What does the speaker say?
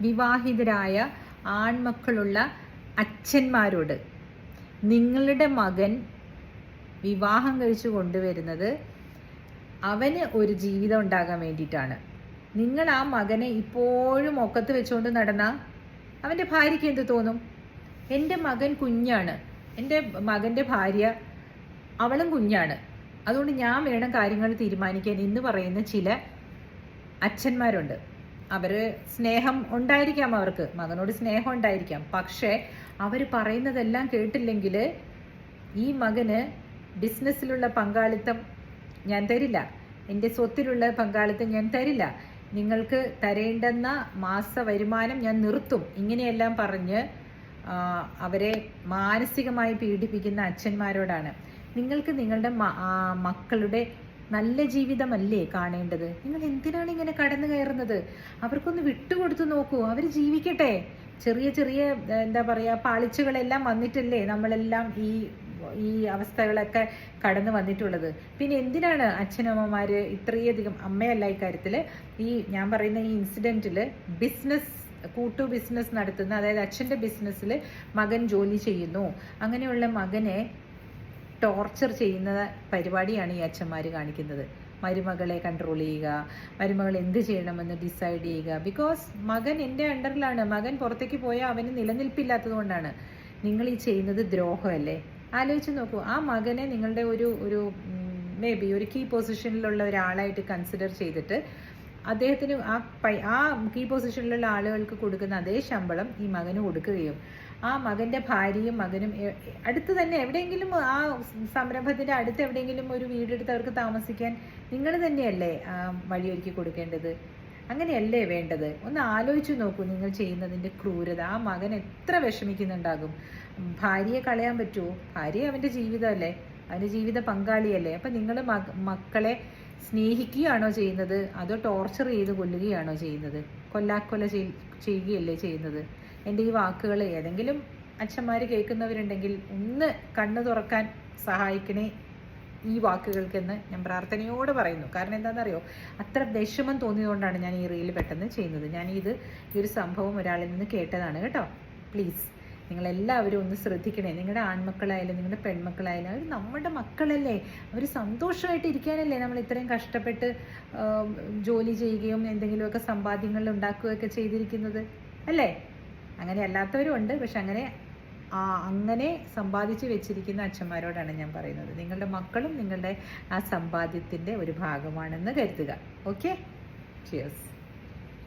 വിവാഹിതരായ ആൺമക്കളുള്ള അച്ഛന്മാരോട് നിങ്ങളുടെ മകൻ വിവാഹം കഴിച്ചു കൊണ്ടുവരുന്നത് അവന് ഒരു ജീവിതം ഉണ്ടാകാൻ വേണ്ടിയിട്ടാണ്. നിങ്ങൾ ആ മകനെ ഇപ്പോഴും ഒക്കത്ത് വെച്ചുകൊണ്ട് നടന്ന? അവന്റെ ഭാര്യയ്ക്ക് എന്ത് തോന്നും? എന്റെ മകൻ കുഞ്ഞാണ്. എന്റെ മകന്റെ ഭാര്യ അവളും കുഞ്ഞാണ്. അതുകൊണ്ട് ഞാൻ വേണം കാര്യങ്ങൾ തീരുമാനിക്കാൻ എന്ന് പറയുന്ന ചില അച്ഛന്മാരുണ്ട്. അവർ സ്നേഹം ഉണ്ടായിരിക്കാം അവർക്ക്. മകനോട് സ്നേഹം ഉണ്ടായിരിക്കാം. പക്ഷേ അവർ പറയുന്നതെല്ലാം കേട്ടില്ലെങ്കിൽ ഈ മകന് ബിസിനസ്സിലുള്ള പങ്കാളിത്തം ഞാൻ തരില്ല. എന്റെ സ്വത്തിലുള്ള പങ്കാളിത്തം ഞാൻ തരില്ല. നിങ്ങൾക്ക് തരേണ്ടെന്ന മാസ വരുമാനം ഞാൻ നിർത്തും. ഇങ്ങനെയെല്ലാം പറഞ്ഞ് അവരെ മാനസികമായി പീഡിപ്പിക്കുന്ന അച്ഛന്മാരോടാണ്. നിങ്ങൾക്ക് നിങ്ങളുടെ മക്കളുടെ നല്ല ജീവിതമല്ലേ കാണേണ്ടത്? നിങ്ങൾ എന്തിനാണ് ഇങ്ങനെ കടന്നു കയറുന്നത്? അവർക്കൊന്ന് വിട്ടുകൊടുത്തു നോക്കൂ. അവർ ജീവിക്കട്ടെ. ചെറിയ ചെറിയ എന്താ പറയുക പാളിച്ചകളെല്ലാം വന്നിട്ടല്ലേ നമ്മളെല്ലാം ഈ ഈ അവസ്ഥകളൊക്കെ കടന്നു വന്നിട്ടുള്ളത്. പിന്നെ എന്തിനാണ് അച്ഛനമ്മമാർ ഇത്രയധികം അമ്മയല്ല ഇക്കാര്യത്തിൽ ഈ ഞാൻ പറയുന്ന ഈ ഇൻസിഡന്റിൽ ബിസിനസ് കൂട്ടു ബിസിനസ് നടത്തുന്ന അതായത് അച്ഛന്റെ ബിസിനസ്സിൽ മകൻ ജോലി ചെയ്യുന്നു. അങ്ങനെയുള്ള മകനെ ടോർച്ചർ ചെയ്യുന്ന പരിപാടിയാണ് ഈ അച്ഛന്മാർ കാണിക്കുന്നത്. മരുമകളെ കൺട്രോൾ ചെയ്യുക മരുമകൾ എന്ത് ചെയ്യണമെന്ന് ഡിസൈഡ് ചെയ്യുക. ബിക്കോസ് മകൻ എന്റെ അണ്ടറിലാണ് മകൻ പുറത്തേക്ക് പോയാൽ അവന് നിലനിൽപ്പില്ലാത്തത് കൊണ്ടാണ് നിങ്ങൾ ഈ ചെയ്യുന്നത് ദ്രോഹമല്ലേ? ആലോചിച്ച് നോക്കൂ. ആ മകനെ നിങ്ങളുടെ ഒരു ഒരു മേ ബി ഒരു കീ പൊസിഷനിലുള്ള ഒരാളായിട്ട് കൺസിഡർ ചെയ്തിട്ട് അദ്ദേഹത്തിന് ആ പൈ ആ കീ പൊസിഷനിലുള്ള ആളുകൾക്ക് കൊടുക്കുന്ന അതേ ശമ്പളം ഈ മകന് കൊടുക്കുകയും ആ മകന്റെ ഭാര്യയും മകനും അടുത്ത് തന്നെ എവിടെയെങ്കിലും ആ സംരംഭത്തിന്റെ അടുത്ത് എവിടെയെങ്കിലും ഒരു വീടെടുത്ത് അവർക്ക് താമസിക്കാൻ നിങ്ങൾ തന്നെയല്ലേ വഴിയൊരുക്കി കൊടുക്കേണ്ടത്? അങ്ങനെയല്ലേ വേണ്ടത്? ഒന്ന് ആലോചിച്ച് നോക്കൂ നിങ്ങൾ ചെയ്യുന്നതിന്റെ ക്രൂരത. ആ മകൻ എത്ര വിഷമിക്കുന്നുണ്ടാകും. ഭാര്യയെ കളയാൻ പറ്റുമോ? ഭാര്യ അവന്റെ ജീവിതമല്ലേ? അവന്റെ ജീവിത പങ്കാളിയല്ലേ? അപ്പം നിങ്ങൾ മക്കളെ സ്നേഹിക്കുകയാണോ ചെയ്യുന്നത്? അതോ ടോർച്ചർ ചെയ്ത് കൊല്ലുകയാണോ ചെയ്യുന്നത്? കൊല്ലാക്കൊല ചെയ്- ചെയ്യുകയല്ലേ ചെയ്യുന്നത്? എന്റെ ഈ വാക്കുകൾ ഏതെങ്കിലും അച്ഛന്മാർ കേൾക്കുന്നവരുണ്ടെങ്കിൽ ഒന്ന് കണ്ണു തുറക്കാൻ സഹായിക്കണേ ഈ വാക്കുകൾക്കെന്ന് ഞാൻ പ്രാർത്ഥനയോട് പറയുന്നു. കാരണം എന്താണെന്നറിയോ? അത്ര വിഷമം തോന്നിയതുകൊണ്ടാണ് ഞാൻ ഈ റീൽ പെട്ടെന്ന് ചെയ്യുന്നത്. ഞാൻ ഇത് ഈ ഒരു സംഭവം ഒരാളിൽ നിന്ന് കേട്ടതാണ് കേട്ടോ. പ്ലീസ് നിങ്ങളെല്ലാവരും ഒന്ന് ശ്രദ്ധിക്കണേ. നിങ്ങളുടെ ആൺമക്കളായാലും നിങ്ങളുടെ പെൺമക്കളായാലും അവർ നമ്മുടെ മക്കളല്ലേ? അവർ സന്തോഷമായിട്ട് ഇരിക്കാനല്ലേ നമ്മൾ ഇത്രയും കഷ്ടപ്പെട്ട് ജോലി ചെയ്യുകയും എന്തെങ്കിലുമൊക്കെ സമ്പാദ്യങ്ങൾ ഉണ്ടാക്കുകയൊക്കെ ചെയ്തിരിക്കുന്നത്? അല്ലേ? അങ്ങനെ അല്ലാത്തവരും ഉണ്ട്. പക്ഷെ അങ്ങനെ ആ അങ്ങനെ സമ്പാദിച്ച് വെച്ചിരിക്കുന്ന അച്ഛന്മാരോടാണ് ഞാൻ പറയുന്നത്. നിങ്ങളുടെ മക്കളും നിങ്ങളുടെ ആ സമ്പാദ്യത്തിന്റെ ഒരു ഭാഗമാണെന്ന് കരുതുക. ഓക്കെ? ചിയേഴ്സ്